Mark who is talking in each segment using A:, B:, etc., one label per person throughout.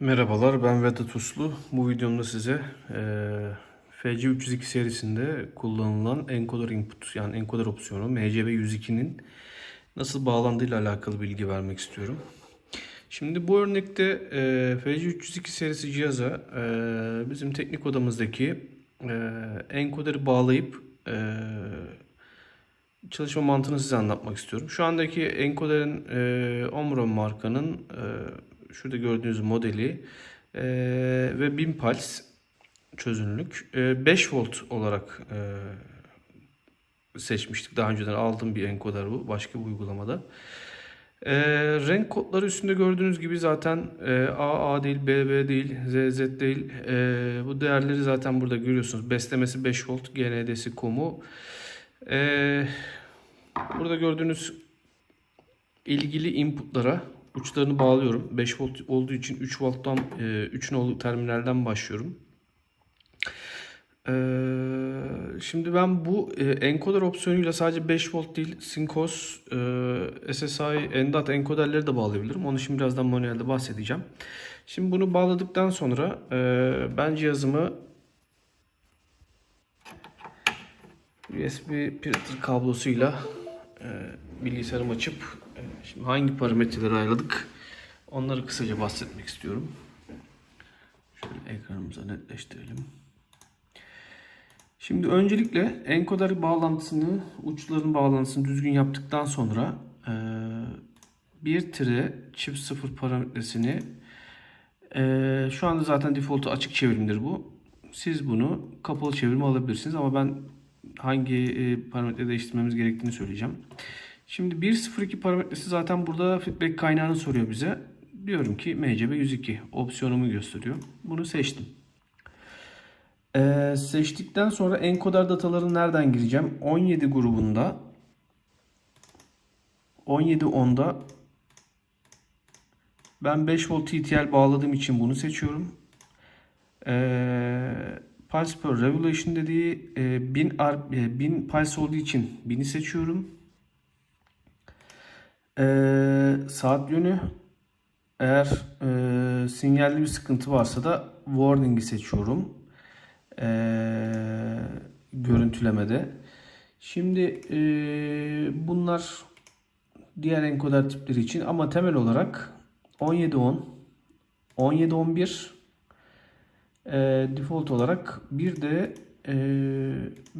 A: Merhabalar ben Vedat Uslu. Bu videomda size e, FC302 serisinde kullanılan encoder input yani encoder opsiyonu MCB102'nin nasıl bağlandığıyla alakalı bilgi vermek istiyorum. Şimdi bu örnekte e, FC302 serisi cihaza e, bizim teknik odamızdaki e, enkoderi bağlayıp e, çalışma mantığını size anlatmak istiyorum. Şu andaki enkoderin e, Omron markanın e, şurada gördüğünüz modeli e, ve 1000 pulse çözünürlük e, 5 volt olarak e, seçmiştik. Daha önceden aldığım bir enkoder bu başka bir uygulamada. E, renk kodları üstünde gördüğünüz gibi zaten e, AA değil, BB değil, ZZ değil. E, bu değerleri zaten burada görüyorsunuz. Beslemesi 5 volt, GND'si komu. E, burada gördüğünüz ilgili inputlara uçlarını bağlıyorum. 5 volt olduğu için 3 volttan e, 3 nolu terminalden başlıyorum. Ee, şimdi ben bu e, encoder opsiyonuyla sadece 5 volt değil Syncos, e, SSI, NDAT encoderleri de bağlayabilirim. Onu şimdi birazdan manuelde bahsedeceğim. Şimdi bunu bağladıktan sonra e, ben cihazımı USB printer kablosuyla e, bilgisayarımı açıp e, şimdi hangi parametreleri ayarladık onları kısaca bahsetmek istiyorum. Şöyle ekranımıza netleştirelim. Şimdi öncelikle encoder bağlantısını, uçların bağlantısını düzgün yaptıktan sonra e, bir tire çift sıfır parametresini e, şu anda zaten default'u açık çevrimdir bu. Siz bunu kapalı çevirme alabilirsiniz ama ben hangi e, parametre değiştirmemiz gerektiğini söyleyeceğim. Şimdi 1.02 parametresi zaten burada feedback kaynağını soruyor bize. Diyorum ki MCB 102 opsiyonumu gösteriyor. Bunu seçtim. Ee, seçtikten sonra encoder dataları nereden gireceğim? 17 grubunda 17.10'da ben 5 volt TTL bağladığım için bunu seçiyorum. Ee, pulse per revolution dediği e, 1000, R, e, 1000 pulse olduğu için 1000'i seçiyorum. Ee, saat yönü eğer e, sinyalli bir sıkıntı varsa da warning'i seçiyorum. Ee, görüntülemede. Şimdi e, bunlar diğer enkoder tipleri için ama temel olarak 17.10 17.11 e, default olarak bir de e,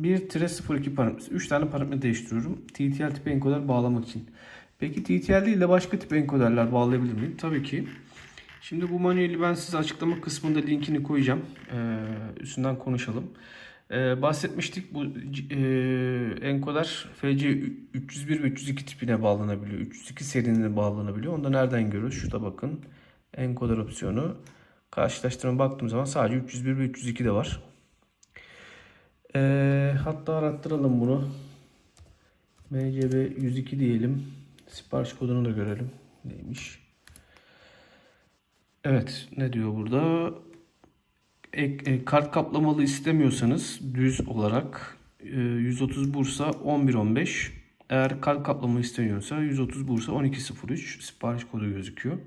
A: 1-02 parametresi. 3 tane parametre değiştiriyorum. TTL tipi enkoder bağlamak için. Peki TTL değil de başka tip enkoderler bağlayabilir miyim? Tabii ki. Şimdi bu manueli ben size açıklama kısmında linkini koyacağım. Ee, üstünden konuşalım. Ee, bahsetmiştik bu e, enkoder FC 301 ve 302 tipine bağlanabiliyor. 302 serinin bağlanabiliyor. Onda nereden görüyoruz? Şurada bakın. Enkoder opsiyonu. Karşılaştırma baktığım zaman sadece 301 ve 302 de var. Ee, hatta arattıralım bunu. MCB 102 diyelim. Sipariş kodunu da görelim. Neymiş? Evet, ne diyor burada? Ek, e, kart kaplamalı istemiyorsanız düz olarak e, 130 Bursa 1115. Eğer kart kaplama isteniyorsa 130 Bursa 1203 sipariş kodu gözüküyor.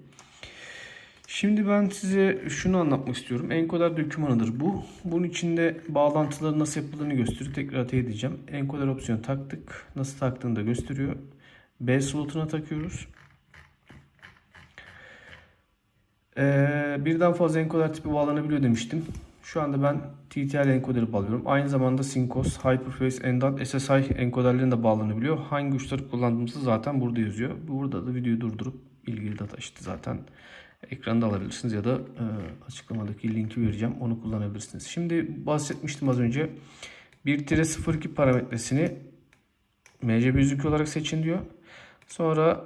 A: Şimdi ben size şunu anlatmak istiyorum. Encoder dokümanıdır bu. Bunun içinde bağlantıları nasıl yapıldığını gösteriyor. Tekrar edeceğim. Encoder opsiyonu taktık. Nasıl taktığını da gösteriyor. B slotuna takıyoruz. Ee, birden fazla encoder tipi bağlanabiliyor demiştim. Şu anda ben TTL encoderi bağlıyorum. Aynı zamanda Syncos, Hyperface, NDAT, SSI encoderlerin de bağlanabiliyor. Hangi uçları kullandığımızı zaten burada yazıyor. Burada da videoyu durdurup ilgili data işte zaten ekranda alabilirsiniz ya da e, açıklamadaki linki vereceğim. Onu kullanabilirsiniz. Şimdi bahsetmiştim az önce. 1-02 parametresini MCB 102 olarak seçin diyor. Sonra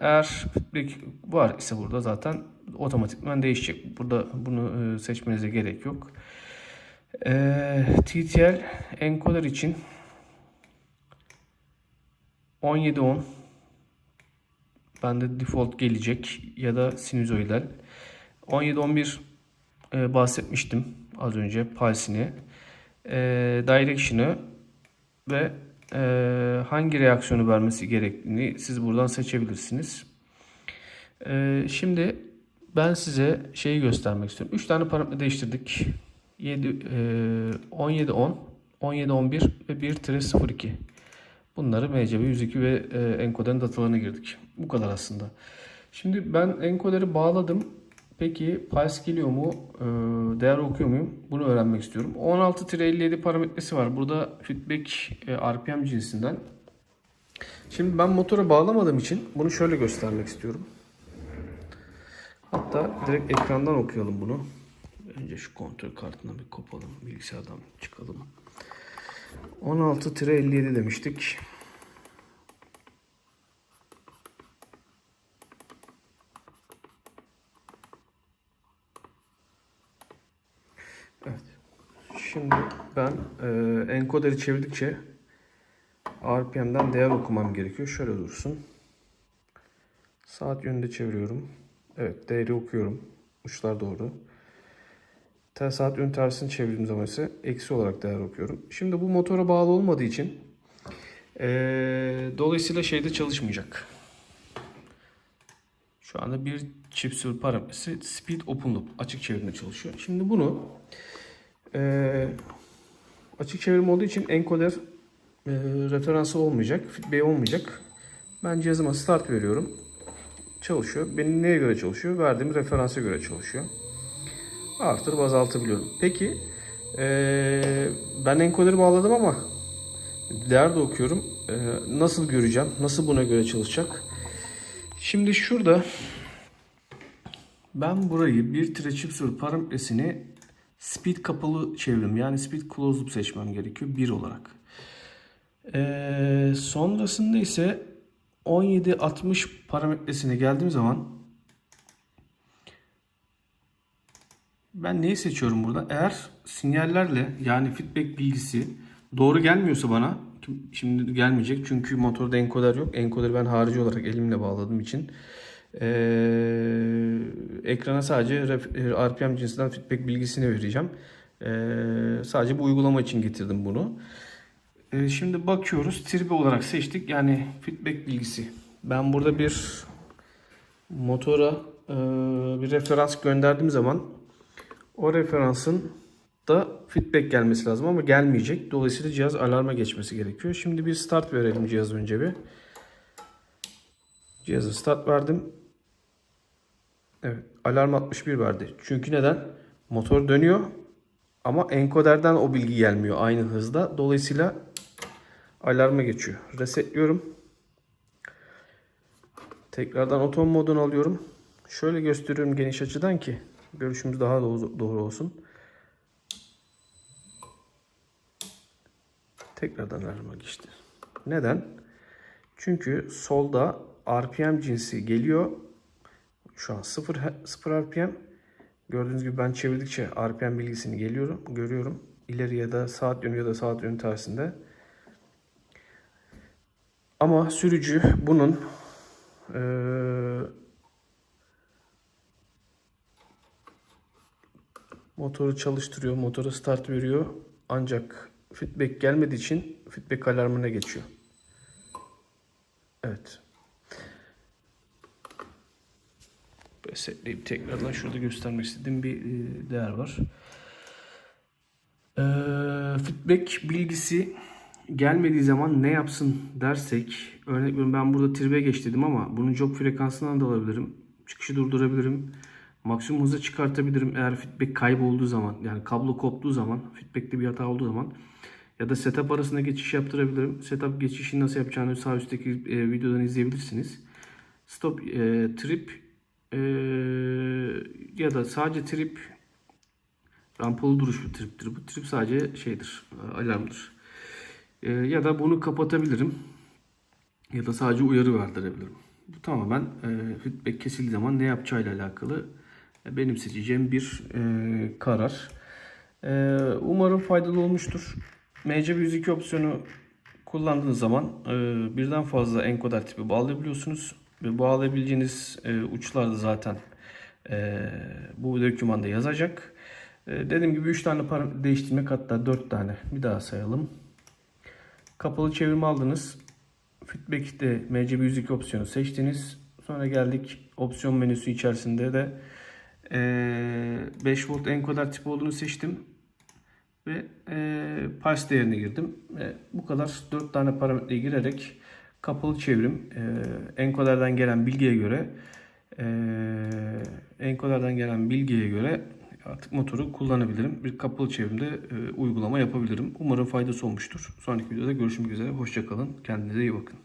A: eğer feedback var ise burada zaten otomatikman değişecek. Burada bunu seçmenize gerek yok. E, TTL encoder için 1710 bende default gelecek ya da sinüzoidal. 1711 e, bahsetmiştim az önce pulse'ini. E, direction'ı ve e, hangi reaksiyonu vermesi gerektiğini siz buradan seçebilirsiniz. E, şimdi ben size şeyi göstermek istiyorum. 3 tane parametre değiştirdik. 7, e, 17 10, 17 11 ve 1-02. Bunları MCB 102 ve e, enkoderin datalarına girdik. Bu kadar aslında. Şimdi ben enkoderi bağladım. Peki pulse geliyor mu? E, değer okuyor muyum? Bunu öğrenmek istiyorum. 16-57 parametresi var. Burada feedback e, RPM cinsinden. Şimdi ben motora bağlamadığım için bunu şöyle göstermek istiyorum. Hatta direkt ekrandan okuyalım bunu. Önce şu kontrol kartına bir kopalım. Bilgisayardan çıkalım. 16-57 demiştik. Şimdi ben e, enkoderi çevirdikçe RPM'den değer okumam gerekiyor. Şöyle dursun. Saat yönünde çeviriyorum. Evet değeri okuyorum. Uçlar doğru. Tel saat yön tersini çevirdiğim zaman ise eksi olarak değer okuyorum. Şimdi bu motora bağlı olmadığı için eee, dolayısıyla şeyde çalışmayacak. Şu anda bir çift sürü parametresi speed open loop açık çevirme çalışıyor. Şimdi bunu eee, açık çevirim olduğu için encoder eee, referansı olmayacak, feedback olmayacak. Ben cihazıma start veriyorum. Çalışıyor. Benim neye göre çalışıyor? Verdiğim referansa göre çalışıyor artırıp azaltabiliyorum. Peki eee, ben enkoderi bağladım ama değer de okuyorum. Eee, nasıl göreceğim? Nasıl buna göre çalışacak? Şimdi şurada ben burayı bir tire sıfır parametresini speed kapalı çevrim yani speed closed loop seçmem gerekiyor 1 olarak. Eee, sonrasında ise 17-60 parametresine geldiğim zaman Ben neyi seçiyorum burada? Eğer sinyallerle yani feedback bilgisi doğru gelmiyorsa bana şimdi gelmeyecek çünkü motorda enkoder yok. Enkoderi ben harici olarak elimle bağladığım için ee, ekrana sadece RPM cinsinden feedback bilgisini vereceğim. Ee, sadece bu uygulama için getirdim bunu. Ee, şimdi bakıyoruz. Tribe olarak seçtik. Yani feedback bilgisi. Ben burada bir motora e, bir referans gönderdiğim zaman o referansın da feedback gelmesi lazım ama gelmeyecek. Dolayısıyla cihaz alarma geçmesi gerekiyor. Şimdi bir start verelim cihaz önce bir. Cihazı start verdim. Evet, alarm 61 verdi. Çünkü neden? Motor dönüyor ama enkoderden o bilgi gelmiyor aynı hızda. Dolayısıyla alarma geçiyor. Resetliyorum. Tekrardan otom modunu alıyorum. Şöyle gösteriyorum geniş açıdan ki görüşümüz daha doğru olsun. Tekrardan alarma geçti. Neden? Çünkü solda RPM cinsi geliyor. Şu an 0, 0 RPM. Gördüğünüz gibi ben çevirdikçe RPM bilgisini geliyorum, görüyorum. İleri ya da saat yönü ya da saat yönü tersinde. Ama sürücü bunun ee, Motoru çalıştırıyor, motora start veriyor. Ancak feedback gelmediği için feedback alarmına geçiyor. Evet. Resetleyip tekrardan şurada göstermek istediğim bir e, değer var. Ee, feedback bilgisi gelmediği zaman ne yapsın dersek örnek veriyorum ben burada tribe geç dedim ama bunun job frekansından da alabilirim. Çıkışı durdurabilirim maksimum hızı çıkartabilirim eğer feedback kaybolduğu zaman yani kablo koptuğu zaman feedbackte bir hata olduğu zaman ya da setup arasında geçiş yaptırabilirim. Setup geçişi nasıl yapacağını sağ üstteki e, videodan izleyebilirsiniz. Stop e, trip e, ya da sadece trip rampalı duruş bir triptir. Bu trip sadece şeydir, e, alarmdır. E, ya da bunu kapatabilirim. Ya da sadece uyarı verdirebilirim. Bu tamamen e, feedback kesildiği zaman ne yapacağıyla alakalı benim seçeceğim bir e, karar. E, umarım faydalı olmuştur. MCB 102 opsiyonu kullandığınız zaman e, birden fazla enkoder tipi bağlayabiliyorsunuz. Ve bağlayabileceğiniz e, uçlar da zaten e, bu dokümanda yazacak. E, dediğim gibi 3 tane parametre değiştirmek hatta 4 tane bir daha sayalım. Kapalı çevirme aldınız. Feedback'te MCB 102 opsiyonu seçtiniz. Sonra geldik opsiyon menüsü içerisinde de eee 5 volt enkoder tipi olduğunu seçtim. Ve eee pulse değerini girdim. Ve bu kadar 4 tane parametreyi girerek kapalı çevrim eee enkoderden gelen bilgiye göre eee enkoderden gelen bilgiye göre artık motoru kullanabilirim. Bir kapalı çevrimde eee, uygulama yapabilirim. Umarım faydası olmuştur. Sonraki videoda görüşmek üzere. Hoşçakalın. Kendinize iyi bakın.